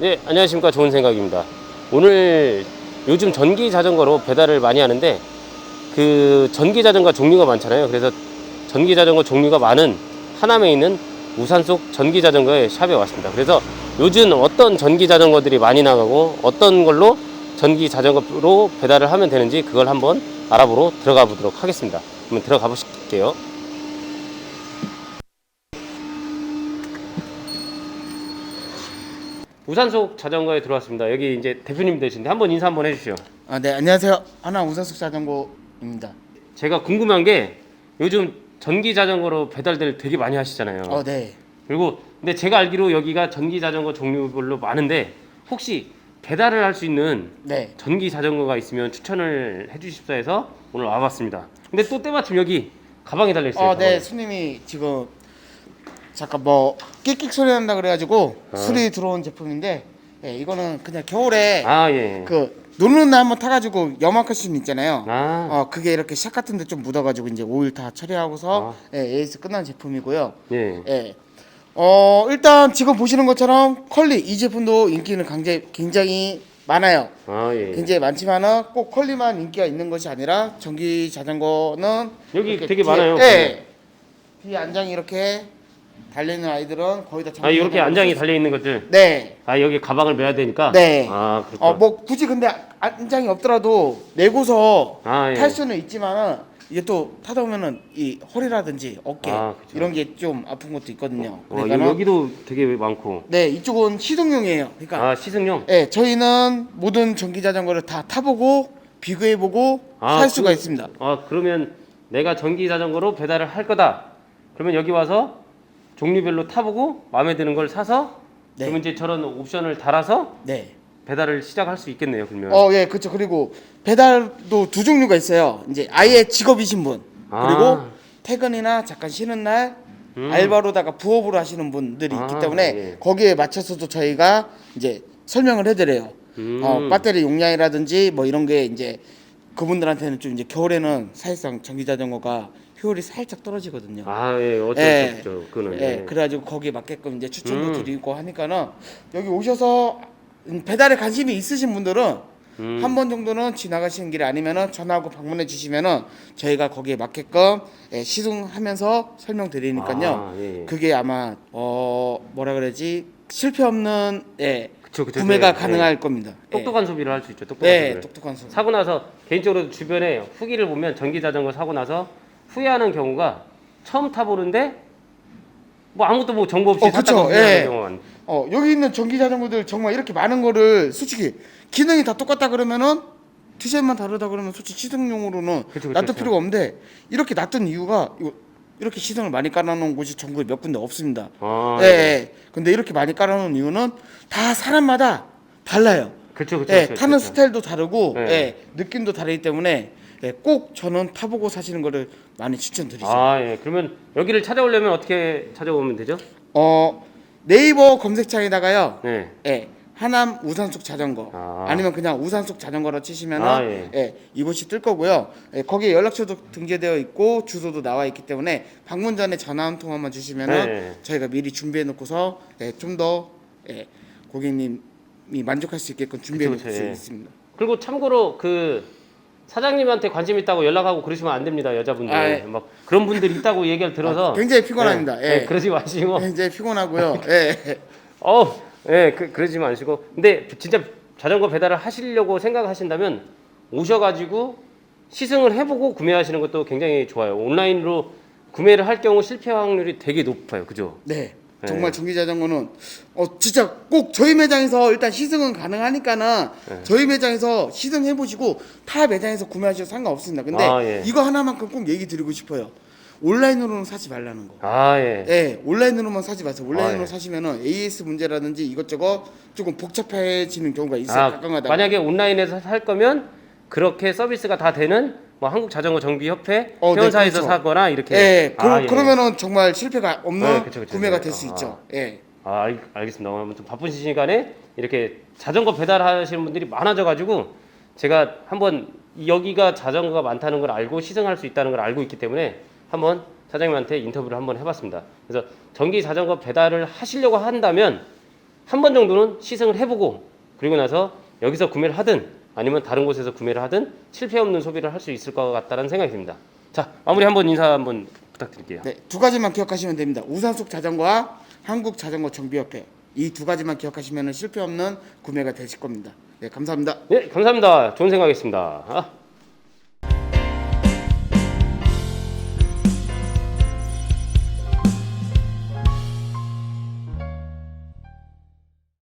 네, 안녕하십니까. 좋은 생각입니다. 오늘 요즘 전기 자전거로 배달을 많이 하는데 그 전기 자전거 종류가 많잖아요. 그래서 전기 자전거 종류가 많은 하남에 있는 우산 속 전기 자전거의 샵에 왔습니다. 그래서 요즘 어떤 전기 자전거들이 많이 나가고 어떤 걸로 전기 자전거로 배달을 하면 되는지 그걸 한번 알아보러 들어가 보도록 하겠습니다. 한번 들어가 보실게요. 우산 속 자전거에 들어왔습니다. 여기 이제 대표님 되신데 한번 인사 한번 해주시죠. 아, 네, 안녕하세요. 하나 우산숙 자전거입니다. 제가 궁금한 게 요즘 전기 자전거로 배달들 되게 많이 하시잖아요. 어, 네. 그리고 근데 제가 알기로 여기가 전기 자전거 종류별로 많은데 혹시 배달을 할 수 있는 네. 전기 자전거가 있으면 추천을 해주십사 해서 오늘 와봤습니다. 근데 또 때마침 여기 가방이 달려 있어요. 어, 네, 손님이 지금 잠깐 뭐 끽끽 소리 난다 그래가지고 아. 술이 들어온 제품인데, 예, 이거는 그냥 겨울에 아 예. 그 노는 날 한번 타가지고 염화칼슘 있잖아요. 아, 어, 그게 이렇게 샥 같은데 좀 묻어가지고 이제 오일 다 처리하고서 아. 예, AS 끝난 제품이고요. 예. 예. 어, 일단 지금 보시는 것처럼 컬리 이 제품도 인기는 강제, 굉장히 많아요. 아 예. 굉장히 많지만은 꼭 컬리만 인기가 있는 것이 아니라 전기 자전거는 여기 이렇게 되게 뒤에- 많아요. 네. 뒤에 안장이 이렇게 달리는 아이들은 거의 다 아 이렇게 안장이 달려 있는 것들. 네. 아 여기 가방을 매야 되니까. 네. 아 그렇구나. 어뭐 굳이 근데 안장이 없더라도 내고서 아 예. 탈 수는 있지만은 이게 또 타다 보면은 이 허리라든지 어깨 아, 그쵸. 이런 게 좀 아픈 것도 있거든요. 어, 그러니까 여기도 되게 많고. 네 이쪽은 시동용이에요. 그러니까 아 시승용. 네, 저희는 모든 전기 자전거를 다 타보고 비교해보고 아, 살 수가 그- 있습니다. 아 그러면 내가 전기 자전거로 배달을 할 거다. 그러면 여기 와서 종류별로 타보고 마음에 드는 걸 사서 네. 그러면 이제 저런 옵션을 달아서 네. 배달을 시작할 수 있겠네요. 그러면. 어, 예, 그렇죠. 그리고 배달도 두 종류가 있어요. 이제 아예 직업이신 분 그리고 아. 퇴근이나 잠깐 쉬는 날 음. 알바로다가 부업으로 하시는 분들이 있기 아, 때문에 예. 거기에 맞춰서도 저희가 이제 설명을 해드려요. 음. 어, 배터리 용량이라든지 뭐 이런 게 이제 그분들한테는 좀 이제 겨울에는 사실상 전기 자전거가 효율이 살짝 떨어지거든요. 아 예, 어쩔 예. 수 없죠. 그거는. 예, 예. 그래가지고 거기에 맞게끔 이제 추천도 음. 드리고 하니까는 여기 오셔서 음, 배달에 관심이 있으신 분들은 음. 한 번 정도는 지나가시는 길에 아니면은 전화하고 방문해 주시면은 저희가 거기에 맞게끔 예, 시승하면서 설명드리니까요. 아, 예, 예. 그게 아마 어 뭐라 그러지 실패 없는 예, 그쵸, 그쵸, 구매가 네, 가능할 겁니다. 예. 똑똑한 소비를 할 수 있죠. 똑똑한 네, 소비를. 똑똑한 소리. 사고 나서 개인적으로 주변에 후기를 보면 전기 자전거 사고 나서 후회하는 경우가 처음 타보는데 뭐 아무것도 뭐 정보 없이 어, 샀다가 그쵸, 후회하는 예. 경우가 많- 어 여기 있는 전기 자전거들 정말 이렇게 많은 거를 솔직히 기능이 다 똑같다 그러면은 디자인만 다르다 그러면 솔직히 시승용으로는 그쵸, 그쵸, 놔둘 그쵸. 필요가 없는데 이렇게 놔둔 이유가 이거 이렇게 시승을 많이 깔아놓은 곳이 전국에 몇 군데 없습니다. 아, 예, 예. 근데 이렇게 많이 깔아놓은 이유는 다 사람마다 달라요. 그렇죠, 그렇죠. 예, 타는 스타일도 다르고 네. 예, 느낌도 다르기 때문에 예, 꼭 저는 타보고 사시는 거를 많이 추천드리죠. 아, 예. 그러면 여기를 찾아오려면 어떻게 찾아오면 되죠? 어 네이버 검색창에다가요. 네. 예, 하남 우산 속 자전거 아. 아. 니면 그냥 우산 속 자전거로 치시면은 아, 예. 예. 이곳이 뜰 거고요. 예, 거기에 연락처도 등재되어 있고 주소도 나와 있기 때문에 방문 전에 전화 한 통화만 주시면은 네. 저희가 미리 준비해 놓고서 예, 좀더 예, 고객님이 만족할 수 있게끔 준비해 놓을 그쵸, 수 예. 있습니다. 그리고 참고로 그 사장님한테 관심 있다고 연락하고 그러시면 안 됩니다. 여자분들. 아, 예. 막 그런 분들이 있다고 얘기를 들어서 아, 굉장히 피곤합니다. 예. 예. 그러지 마시고 굉장히 피곤하고요. 예. 어, 예, 그, 그러지 마시고. 근데 진짜 자전거 배달을 하시려고 생각하신다면 오셔가지고 시승을 해보고 구매하시는 것도 굉장히 좋아요. 온라인으로 구매를 할 경우 실패 확률이 되게 높아요. 그죠? 네. 네. 정말 전기 자전거는 어 진짜 꼭 저희 매장에서 일단 시승은 가능하니까는 네. 저희 매장에서 시승해 보시고 타 매장에서 구매하셔도 상관없습니다. 근데 아, 예. 이거 하나만큼 꼭 얘기 드리고 싶어요. 온라인으로는 사지 말라는 거. 아, 예. 예, 온라인으로만 사지 마세요. 온라인으로 아, 예. 사시면은 AS 문제라든지 이것저것 조금 복잡해지는 경우가 있어요. 아, 가끔가다. 만약에 온라인에서 살 거면 그렇게 서비스가 다 되는 뭐 한국 자전거 정비 협회 어, 네, 회원사에서 그렇죠. 사거나 이렇게 예, 그, 아, 예. 그러면은 정말 실패가 없는 네, 그쵸, 그쵸. 구매가 네. 될수 아. 있죠. 예. 아 알, 알겠습니다. 오늘 아무튼 바쁜 시간에 이렇게 자전거 배달하시는 분들이 많아져가지고 제가 한번 여기가 자전거가 많다는 걸 알고 시승할 수 있다는 걸 알고 있기 때문에 한번 사장님한테 인터뷰를 한번 해봤습니다. 그래서 전기 자전거 배달을 하시려고 한다면 한 번 정도는 시승을 해보고 그리고 나서 여기서 구매를 하든 아니면 다른 곳에서 구매를 하든 실패 없는 소비를 할 수 있을 것 같다는 생각이 듭니다. 자 마무리 한번 인사 한번 부탁드릴게요. 네, 두 가지만 기억하시면 됩니다. 우산 속 자전거와 한국 자전거 정비협회 이 두 가지만 기억하시면 실패 없는 구매가 되실 겁니다. 네, 감사합니다. 네 감사합니다. 좋은 생각이었습니다. 아.